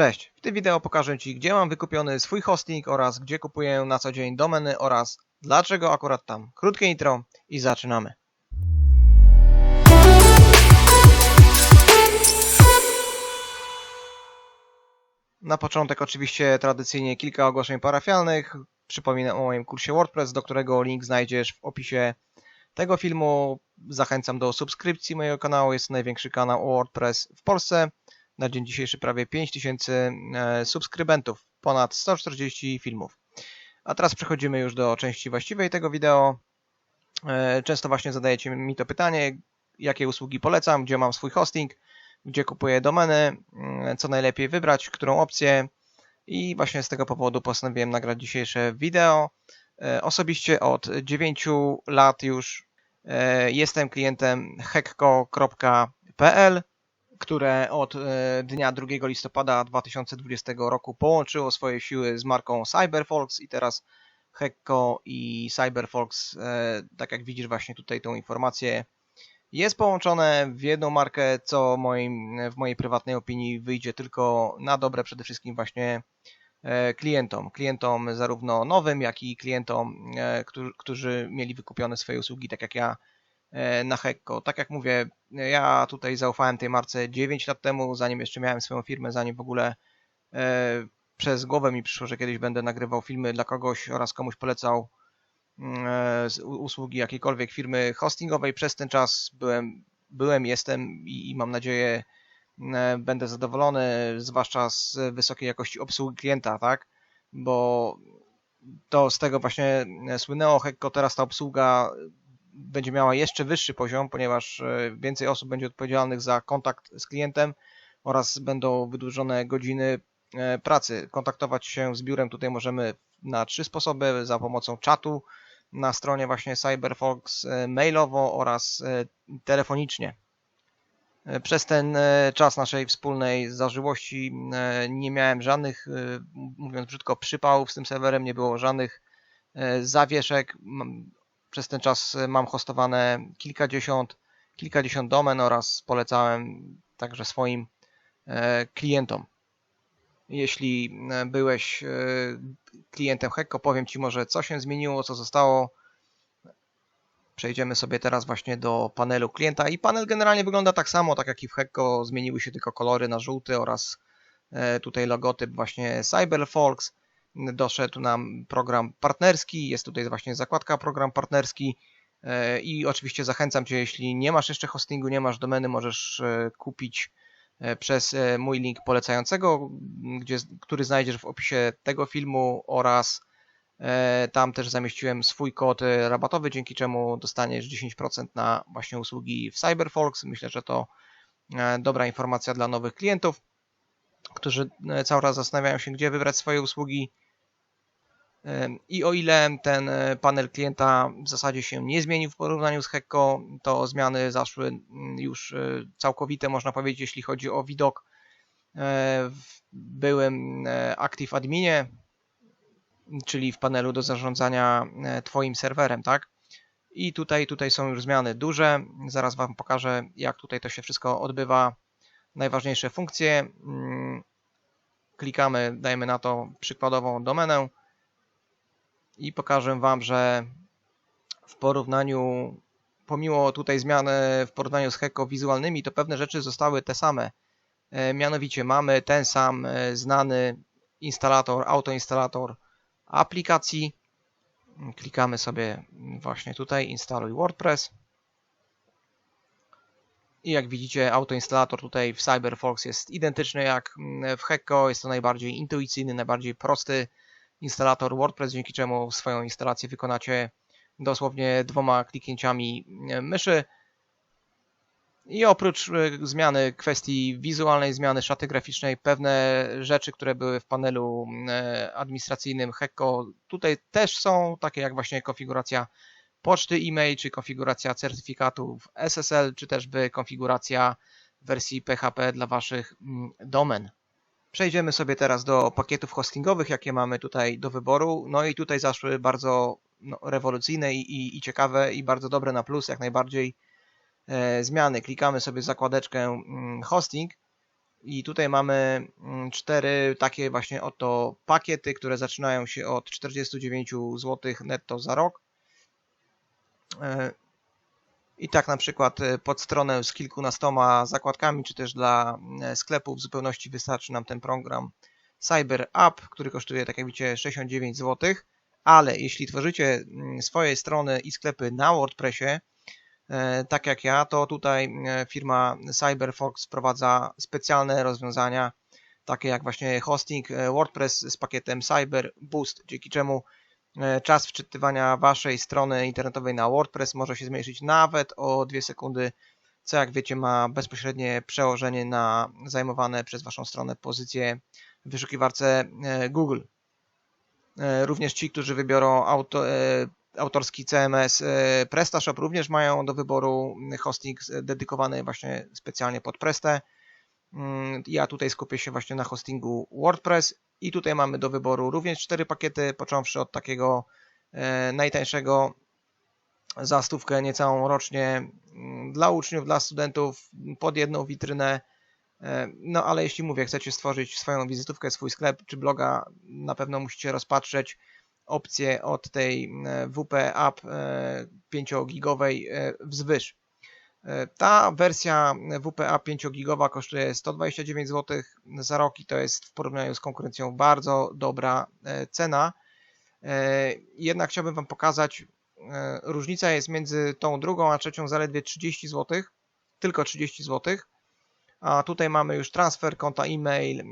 Cześć, w tym wideo pokażę Ci, gdzie mam wykupiony swój hosting oraz gdzie kupuję na co dzień domeny oraz dlaczego akurat tam. Krótkie intro i zaczynamy. Na początek oczywiście tradycyjnie kilka ogłoszeń parafialnych. Przypominam o moim kursie WordPress, do którego link znajdziesz w opisie tego filmu. Zachęcam do subskrypcji mojego kanału. Jest to największy kanał o WordPress w Polsce. Na dzień dzisiejszy prawie 5000 e, subskrybentów, ponad 140 filmów. A teraz przechodzimy już do części właściwej tego wideo. E, często właśnie zadajecie mi to pytanie, jakie usługi polecam, gdzie mam swój hosting, gdzie kupuję domeny, mm, co najlepiej wybrać, którą opcję. I właśnie z tego powodu postanowiłem nagrać dzisiejsze wideo. E, osobiście od 9 lat już jestem klientem hekko.pl które od e, dnia 2 listopada 2020 roku połączyło swoje siły z marką Cyberfolks i teraz Hekko i Cyberfolks, e, tak jak widzisz właśnie tutaj tą informację, jest połączone w jedną markę, co moim, w mojej prywatnej opinii wyjdzie tylko na dobre przede wszystkim właśnie e, klientom. Klientom zarówno nowym, jak i klientom, którzy mieli wykupione swoje usługi, tak jak ja na Hekko. Tak jak mówię, ja tutaj zaufałem tej marce 9 lat temu, zanim jeszcze miałem swoją firmę, zanim w ogóle e, przez głowę mi przyszło, że kiedyś będę nagrywał filmy dla kogoś oraz komuś polecał mm, e, usługi jakiejkolwiek firmy hostingowej. Przez ten czas byłem, byłem jestem i, i mam nadzieję będę zadowolony, zwłaszcza z wysokiej jakości obsługi klienta, tak? Bo to z tego właśnie słynęło Hekko, teraz ta obsługa będzie miała jeszcze wyższy poziom, ponieważ e, więcej osób będzie odpowiedzialnych za kontakt z klientem oraz będą wydłużone godziny e, pracy. Kontaktować się z biurem tutaj możemy na trzy sposoby, za pomocą czatu na stronie właśnie CyberFox, e, mailowo oraz telefonicznie. Przez ten czas naszej wspólnej zażyłości nie miałem żadnych, mówiąc brzydko, przypałów z tym serwerem, nie było żadnych zawieszek. Przez ten czas y, mam hostowane kilkadziesiąt, kilkadziesiąt domen oraz polecałem także swoim e, klientom. Jeśli e, byłeś e, klientem Hekko, powiem Ci może co się zmieniło, co zostało. Przejdziemy sobie teraz właśnie do panelu klienta i panel generalnie wygląda tak samo, tak jak i w Hekko, zmieniły się tylko kolory na żółty oraz tutaj logotyp właśnie CyberFolks doszedł nam program partnerski, jest tutaj właśnie zakładka program partnerski e, i oczywiście zachęcam Cię, jeśli nie masz jeszcze hostingu, nie masz domeny, możesz e, kupić e, przez mój link polecającego, gdzie, który znajdziesz w opisie tego filmu oraz tam też zamieściłem swój kod rabatowy, dzięki czemu dostaniesz 10% na właśnie usługi w CyberFolks. Myślę, że to dobra informacja dla nowych klientów którzy e, cały czas zastanawiają się, gdzie wybrać swoje usługi. I o ile ten e, panel klienta w zasadzie się nie zmienił w porównaniu z Hekko, to zmiany zaszły już e, całkowite, można powiedzieć, jeśli chodzi o widok w byłym Active Adminie, czyli w panelu do zarządzania Twoim serwerem, tak? I tutaj, tutaj są już zmiany duże. Zaraz Wam pokażę, jak tutaj to się wszystko odbywa najważniejsze funkcje. Klikamy, dajmy na to przykładową domenę i pokażę Wam, że w porównaniu, pomimo tutaj zmiany w porównaniu z Hekko wizualnymi, to pewne rzeczy zostały te same. E, mianowicie mamy ten sam e, znany instalator, autoinstalator aplikacji. Klikamy sobie właśnie tutaj, instaluj WordPress. I jak widzicie, autoinstalator tutaj w CyberFox jest identyczny jak mm, w Hekko. Jest to najbardziej intuicyjny, najbardziej prosty instalator WordPress, dzięki czemu swoją instalację wykonacie dosłownie dwoma kliknięciami mm, myszy. I oprócz y, zmiany kwestii wizualnej, zmiany szaty graficznej, pewne rzeczy, które były w panelu mm, administracyjnym Hekko tutaj też są, takie jak właśnie konfiguracja poczty e-mail, czy konfiguracja certyfikatów SSL, czy też by konfiguracja wersji PHP dla Waszych mm, domen. Przejdziemy sobie teraz do pakietów hostingowych, jakie mamy tutaj do wyboru. No i tutaj zaszły bardzo no, rewolucyjne i, i, i, ciekawe i bardzo dobre na plus, jak najbardziej e, zmiany. Klikamy sobie zakładeczkę mm, hosting I tutaj mamy mm, cztery takie właśnie oto pakiety, które zaczynają się od 49 zł netto za rok. E, I tak na przykład e, pod stronę z kilkunastoma zakładkami, czy też dla e, sklepów w zupełności wystarczy nam ten program Cyber App, który kosztuje, tak jak widzicie, 69 zł. Ale jeśli tworzycie mm, swoje strony i sklepy na WordPressie, tak jak ja, to tutaj firma CyberFox wprowadza specjalne rozwiązania, takie jak właśnie hosting WordPress z pakietem Cyber Boost, dzięki czemu czas wczytywania waszej strony internetowej na WordPress może się zmniejszyć nawet o 2 sekundy, co jak wiecie ma bezpośrednie przełożenie na zajmowane przez waszą stronę pozycje w wyszukiwarce e, Google. E, również ci, którzy wybiorą auto, autorski CMS PrestaShop również mają do wyboru hosting dedykowany właśnie specjalnie pod Prestę. Mm, ja tutaj skupię się właśnie na hostingu WordPress i tutaj mamy do wyboru również cztery pakiety, począwszy od takiego e, najtańszego za stówkę niecałą rocznie mm, dla uczniów, dla studentów pod jedną witrynę. E, no ale jeśli mówię, chcecie stworzyć swoją wizytówkę, swój sklep czy bloga, na pewno musicie rozpatrzeć opcję od tej e, WP App 5-gigowej wzwyż. E, ta wersja WPA 5-gigowa kosztuje 129 zł za rok i to jest w porównaniu z konkurencją bardzo dobra e, cena. E, jednak chciałbym Wam pokazać, różnica jest między tą drugą a trzecią zaledwie 30 zł, tylko 30 zł. A tutaj mamy już transfer konta e-mail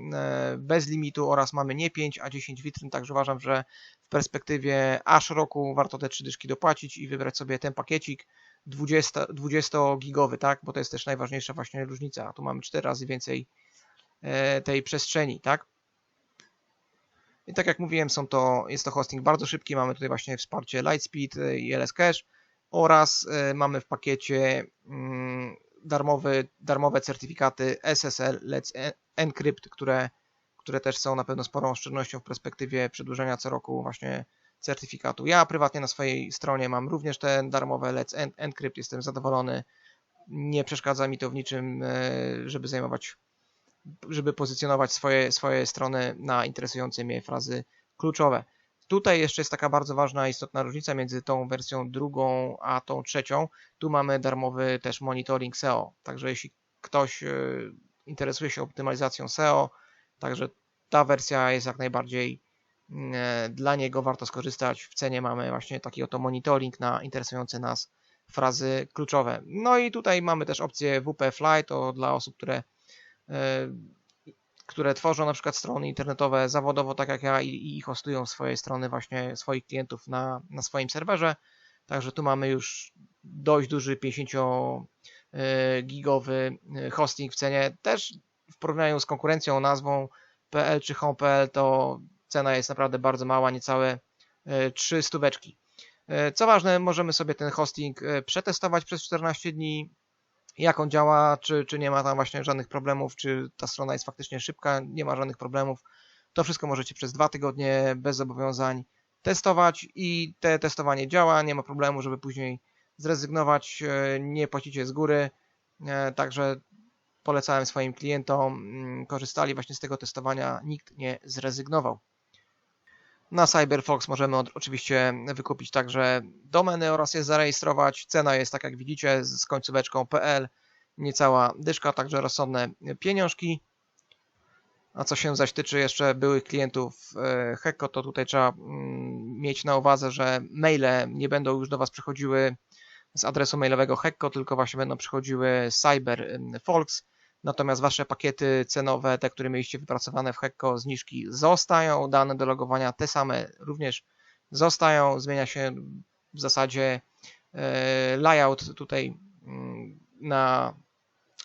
bez limitu oraz mamy nie 5, a 10 witryn, także uważam, że w perspektywie aż roku warto te trzy dyszki dopłacić i wybrać sobie ten pakiecik 20, 20 gigowy, tak? Bo to jest też najważniejsza właśnie różnica. Tu mamy 4 razy więcej e, tej przestrzeni, tak? I tak jak mówiłem, są to, jest to hosting bardzo szybki. Mamy tutaj właśnie wsparcie Lightspeed e, i LS Cache oraz e, mamy w pakiecie mm, darmowy, darmowe certyfikaty SSL Let's Encrypt, które, które też są na pewno sporą oszczędnością w perspektywie przedłużenia co roku właśnie certyfikatu. Ja prywatnie na swojej stronie mam również ten darmowe Let's Encrypt, jestem zadowolony. Nie przeszkadza mi to w niczym, e, żeby zajmować, żeby pozycjonować swoje, swoje strony na interesujące mnie frazy kluczowe. Tutaj jeszcze jest taka bardzo ważna, istotna różnica między tą wersją drugą a tą trzecią. Tu mamy darmowy też monitoring SEO, także jeśli ktoś e, interesuje się optymalizacją SEO, także ta wersja jest jak najbardziej dla niego warto skorzystać. W cenie mamy właśnie taki oto monitoring na interesujące nas frazy kluczowe. No i tutaj mamy też opcję WP Fly, to dla osób, które, e, które tworzą na przykład strony internetowe zawodowo, tak jak ja, i, i hostują swoje strony właśnie swoich klientów na, na swoim serwerze. Także tu mamy już dość duży 50 e, hosting w cenie. Też w porównaniu z konkurencją nazwą PL czy Home.pl to Cena jest naprawdę bardzo mała, niecałe 3 e, stóweczki. E, co ważne, możemy sobie ten hosting e, przetestować przez 14 dni, jak on działa, czy, czy nie ma tam właśnie żadnych problemów, czy ta strona jest faktycznie szybka, nie ma żadnych problemów. To wszystko możecie przez dwa tygodnie bez zobowiązań testować i te testowanie działa, nie ma problemu, żeby później zrezygnować, nie płacicie z góry, także polecałem swoim klientom, mm, korzystali właśnie z tego testowania, nikt nie zrezygnował. Na CyberFox możemy oczywiście wykupić także domeny oraz je zarejestrować. Cena jest tak jak widzicie z końcóweczką PL, niecała dyszka, także rozsądne pieniążki. A co się zaś tyczy jeszcze byłych klientów e, Hekko, to tutaj trzeba mm, mieć na uwadze, że maile nie będą już do Was przychodziły z adresu mailowego Hekko, tylko właśnie będą przychodziły CyberFox. Natomiast Wasze pakiety cenowe, te, które mieliście wypracowane w Hekko, zniżki zostają, dane do logowania te same również zostają, zmienia się w zasadzie e, layout tutaj mm, na,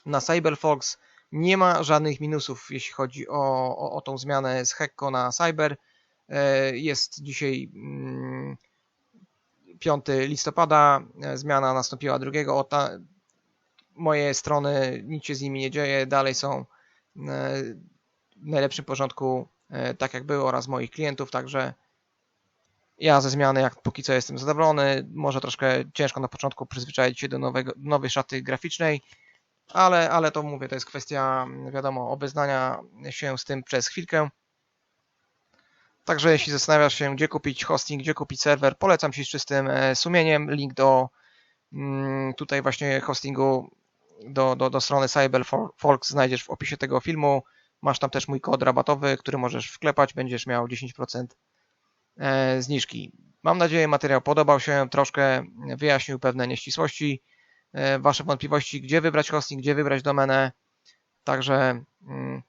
na CyberFox. Nie ma żadnych minusów, jeśli chodzi o, o, o tą zmianę z Hekko na Cyber. E, jest dzisiaj 5 mm, listopada, e, zmiana nastąpiła 2 moje strony, nic się z nimi nie dzieje, dalej są e, w najlepszym porządku, e, tak jak były, oraz moich klientów, także ja ze zmiany, jak póki co jestem zadowolony, może troszkę ciężko na początku przyzwyczaić się do nowego, nowej szaty graficznej, ale, ale to mówię, to jest kwestia, wiadomo, obeznania się z tym przez chwilkę. Także jeśli zastanawiasz się, gdzie kupić hosting, gdzie kupić serwer, polecam Ci z czystym e, sumieniem. Link do mm, tutaj właśnie hostingu, do, do, do strony CyberFolks znajdziesz w opisie tego filmu. Masz tam też mój kod rabatowy, który możesz wklepać, będziesz miał 10% e, zniżki. Mam nadzieję, materiał podobał się, troszkę wyjaśnił pewne nieścisłości, e, Wasze wątpliwości, gdzie wybrać hosting, gdzie wybrać domenę. Także mm,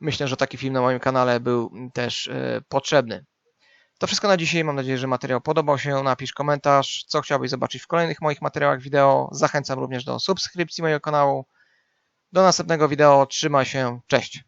myślę, że taki film na moim kanale był też e, potrzebny. To wszystko na dzisiaj. Mam nadzieję, że materiał podobał się. Napisz komentarz, co chciałbyś zobaczyć w kolejnych moich materiałach wideo. Zachęcam również do subskrypcji mojego kanału. Do następnego wideo. Trzymaj się. Cześć.